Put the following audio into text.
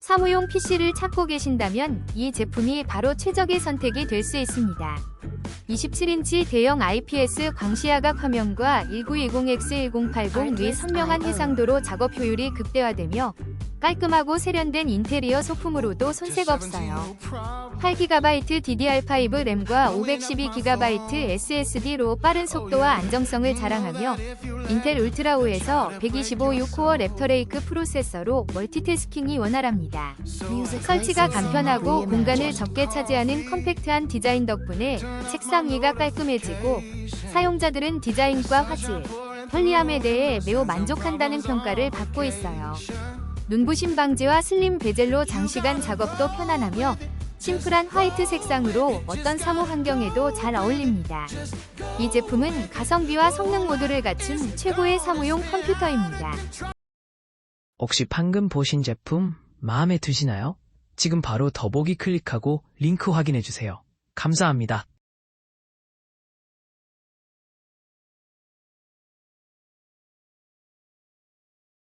사무용 PC를 찾고 계신다면 이 제품이 바로 최적의 선택이 될 수 있습니다. 27인치 대형 IPS 광시야각 화면과 1920X1080 위 선명한 해상도로 작업 효율이 극대화되며 깔끔하고 세련된 인테리어 소품으로도 손색 없어요. 8GB DDR5 램과 512GB SSD로 빠른 속도와 안정성을 자랑하며 인텔 울트라5에서 125 6코어 랩터레이크 프로세서로 멀티태스킹이 원활합니다. 설치가 간편하고 공간을 적게 차지하는 컴팩트한 디자인 덕분에 책상 위가 깔끔해지고 사용자들은 디자인과 화질, 편리함에 대해 매우 만족한다는 평가를 받고 있어요. 눈부심 방지와 슬림 베젤로 장시간 작업도 편안하며 심플한 화이트 색상으로 어떤 사무 환경에도 잘 어울립니다. 이 제품은 가성비와 성능 모두를 갖춘 최고의 사무용 컴퓨터입니다. 혹시 방금 보신 제품 마음에 드시나요? 지금 바로 더보기 클릭하고 링크 확인해주세요. 감사합니다.